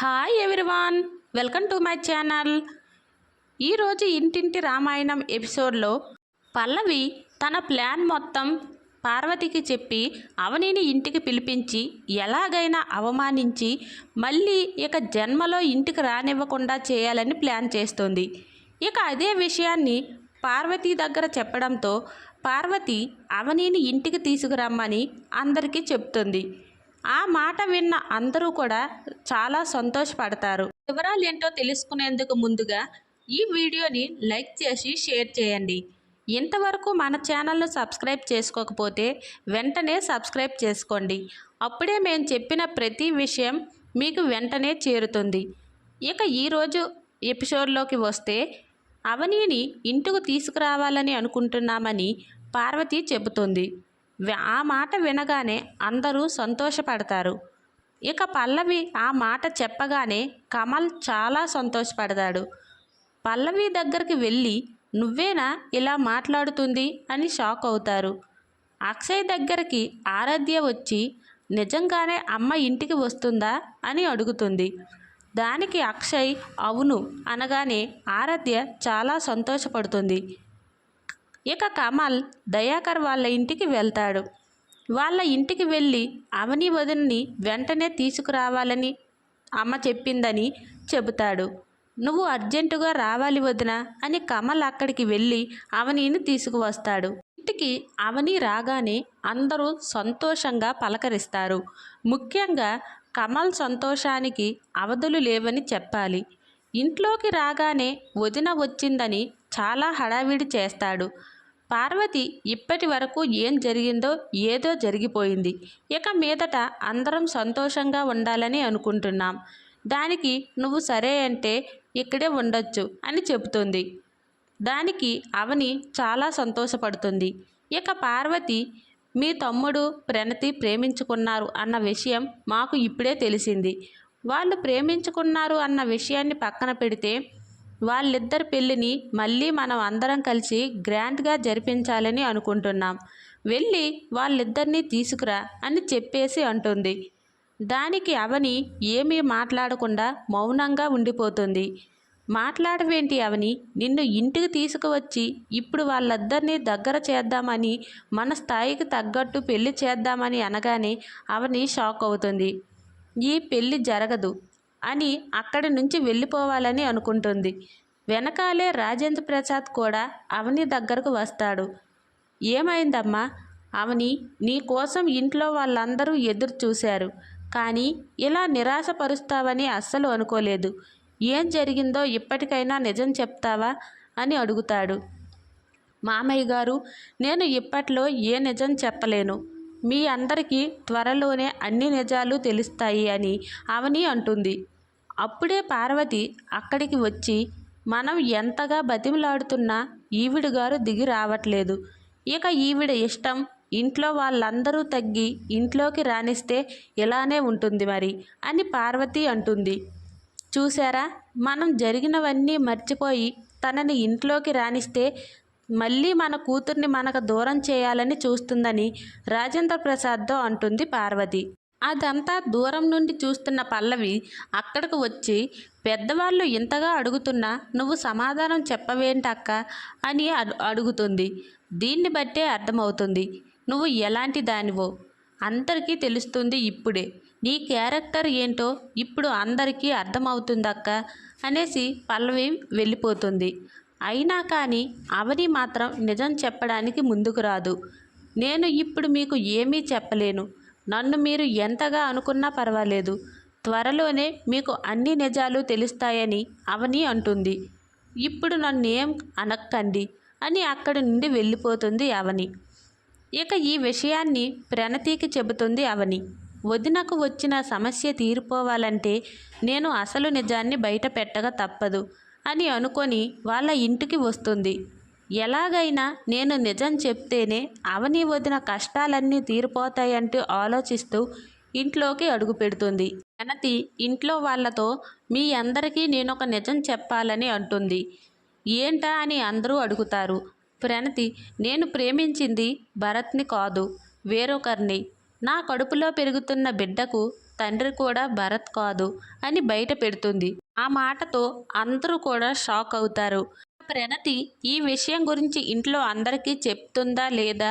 Hi everyone welcome to my channel ఈరోజు ఇంటింటి రామాయణం ఎపిసోడ్లో పల్లవి తన ప్లాన్ మొత్తం పార్వతికి చెప్పి అవనిని ఇంటికి పిలిపించి ఎలాగైనా అవమానించి మళ్ళీ ఇక జన్మలో ఇంటికి రానివ్వకుండా చేయాలని ప్లాన్ చేస్తుంది. ఇక అదే విషయాన్ని పార్వతి దగ్గర చెప్పడంతో పార్వతి అవనిని ఇంటికి తీసుకురమ్మని అందరికీ చెప్తుంది. ఆ మాట విన్న అందరూ కూడా చాలా సంతోషపడతారు. వివరాలు ఏంటో తెలుసుకునేందుకు ముందుగా ఈ వీడియోని లైక్ చేసి షేర్ చేయండి. ఇంతవరకు మన ఛానల్ను సబ్స్క్రైబ్ చేసుకోకపోతే వెంటనే సబ్స్క్రైబ్ చేసుకోండి. అప్పుడే మేము చెప్పిన ప్రతి విషయం మీకు వెంటనే చేరుతుంది. ఇక ఈరోజు ఎపిసోడ్లోకి వస్తే అవనీని ఇంటికి తీసుకురావాలని అనుకుంటున్నామని పార్వతి చెబుతుంది. ఆ మాట వినగానే అందరూ సంతోషపడతారు. ఇక పల్లవి ఆ మాట చెప్పగానే కమల్ చాలా సంతోషపడతాడు. పల్లవి దగ్గరికి వెళ్ళి నువ్వేనా ఇలా మాట్లాడుతుంది? అని షాక్ అవుతారు. అక్షయ్ దగ్గరికి ఆరాధ్య వచ్చి నిజంగానే అమ్మ ఇంటికి వస్తుందా? అని అడుగుతుంది. దానికి అక్షయ్ అవును అనగానే ఆరాధ్య చాలా సంతోషపడుతుంది. ఇక కమల్ దయాకర్ వాళ్ళ ఇంటికి వెళ్తాడు. వాళ్ళ ఇంటికి వెళ్ళి అవని వదిన్ని వెంటనే తీసుకురావాలని అమ్మ చెప్పిందని చెబుతాడు. నువ్వు అర్జెంటుగా రావాలి వదిన అని కమల్ అక్కడికి వెళ్ళి అవనీని తీసుకువస్తాడు. ఇంటికి అవని రాగానే అందరూ సంతోషంగా పలకరిస్తారు. ముఖ్యంగా కమల్ సంతోషానికి అవధులు లేవని చెప్పాలి. ఇంట్లోకి రాగానే వదిన వచ్చిందని చాలా హడావిడి చేస్తాడు. పార్వతి ఇప్పటి వరకు ఏం జరిగిందో ఏదో జరిగిపోయింది. ఇక మీదట అందరం సంతోషంగా ఉండాలని అనుకుంటున్నాం. దానికి నువ్వు సరే అంటే ఇక్కడే ఉండొచ్చు అని చెబుతుంది. దానికి అవని చాలా సంతోషపడుతుంది. ఇక పార్వతి మీ తమ్ముడు ప్రణతి ప్రేమించుకున్నారు అన్న విషయం మాకు ఇప్పుడే తెలిసింది. వాళ్ళు ప్రేమించుకున్నారు అన్న విషయాన్ని పక్కన పెడితే వాళ్ళిద్దరి పెళ్ళిని మళ్ళీ మనం అందరం కలిసి గ్రాండ్గా జరిపించాలని అనుకుంటున్నాం. వెళ్ళి వాళ్ళిద్దరినీ తీసుకురా అని చెప్పేసి అంటుంది. దానికి అవని ఏమీ మాట్లాడకుండా మౌనంగా ఉండిపోతుంది. మాట్లాడవేంటి అవని? నిన్ను ఇంటికి తీసుకువచ్చి ఇప్పుడు వాళ్ళిద్దరినీ దగ్గర చేద్దామని మన స్థాయికి తగ్గట్టు పెళ్ళి చేద్దామని అనగానే అవని షాక్ అవుతుంది. ఈ పెళ్ళి జరగదు. అని అక్కడి నుంచి వెళ్ళిపోవాలని అనుకుంటుంది. వెనకాలే రాజేంద్ర ప్రసాద్ కూడా అవని దగ్గరకు వస్తాడు. ఏమైందమ్మా? అవని నీ కోసం ఇంట్లో వాళ్ళందరూ ఎదురు చూశారు. కానీ ఇలా నిరాశపరుస్తావని అస్సలు అనుకోలేదు. ఏం జరిగిందో ఇప్పటికైనా నిజం చెప్తావా? అని అడుగుతాడు. మామయ్య గారు నేను ఇప్పట్లో ఏ నిజం చెప్పలేను. మీ అందరికీ త్వరలోనే అన్ని నిజాలు తెలుస్తాయి అని అవని అంటుంది. అప్పుడే పార్వతి అక్కడికి వచ్చి మనం ఎంతగా బతిమలాడుతున్నా ఈవిడు గారు దిగి రావట్లేదు. ఇక ఈవిడ ఇష్టం ఇంట్లో వాళ్ళందరూ తగ్గి ఇంట్లోకి రాణిస్తే ఇలానే ఉంటుంది మరి అని పార్వతి అంటుంది. చూసారా మనం జరిగినవన్నీ మర్చిపోయి తనని ఇంట్లోకి రాణిస్తే మళ్ళీ మన కూతుర్ని మనకు దూరం చేయాలని చూస్తుందని రాజేంద్ర ప్రసాద్తో అంటుంది పార్వతి. అదంతా దూరం నుండి చూస్తున్న పల్లవి అక్కడికి వచ్చి పెద్దవాళ్ళు ఇంతగా అడుగుతున్నా నువ్వు సమాధానం చెప్పవేంటక్క? అని అడు- అడుగుతుంది. దీన్ని బట్టే అర్థమవుతుంది. నువ్వు ఎలాంటి దానివో? అందరికీ తెలుస్తుంది ఇప్పుడే. నీ క్యారెక్టర్ ఏంటో ఇప్పుడు అందరికీ అర్థమవుతుందక్క? అనేసి పల్లవి వెళ్ళిపోతుంది. అయినా కానీ అవని మాత్రం నిజం చెప్పడానికి ముందుకు రాదు. నేను ఇప్పుడు మీకు ఏమీ చెప్పలేను. నన్ను మీరు ఎంతగా అనుకున్నా పర్వాలేదు. త్వరలోనే మీకు అన్ని నిజాలు తెలుస్తాయని అవని అంటుంది. ఇప్పుడు నన్ను ఏం అనక్కండి అని అక్కడి నుండి వెళ్ళిపోతుంది అవని. ఇక ఈ విషయాన్ని ప్రణతికి చెబుతుంది అవని. వదినకు వచ్చిన సమస్య తీరిపోవాలంటే నేను అసలు నిజాన్ని బయట పెట్టక తప్పదు. అని అనుకొని వాళ్ళ ఇంటికి వస్తుంది. ఎలాగైనా నేను నిజం చెప్తేనే అవని వదిన కష్టాలన్నీ తీరిపోతాయంటూ ఆలోచిస్తూ ఇంట్లోకి అడుగు పెడుతుంది. ప్రణతి ఇంట్లో వాళ్ళతో మీ అందరికీ నేను ఒక నిజం చెప్పాలని అంటుంది. ఏంటా అని అందరూ అడుగుతారు. ప్రణతి నేను ప్రేమించింది భరత్ని కాదు వేరొకరిని. నా కడుపులో పెరుగుతున్న బిడ్డకు తండ్రి కూడా భరత్ కాదు అని బయట పెడుతుంది. ఆ మాటతో అందరూ కూడా షాక్ అవుతారు. ప్రణతి ఈ విషయం గురించి ఇంట్లో అందరికీ చెప్తుందా లేదా?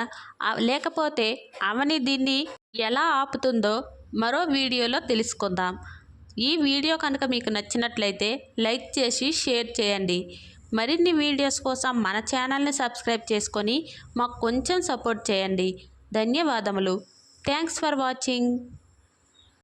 లేకపోతే అవని దీన్ని ఎలా ఆపుతుందో మరో వీడియోలో తెలుసుకుందాం. ఈ వీడియో కనుక మీకు నచ్చినట్లయితే లైక్ చేసి షేర్ చేయండి. మరిన్ని వీడియోస్ కోసం మన ఛానల్ని సబ్స్క్రైబ్ చేసుకొని మాకు కొంచెం సపోర్ట్ చేయండి. ధన్యవాదములు. Thanks for watching.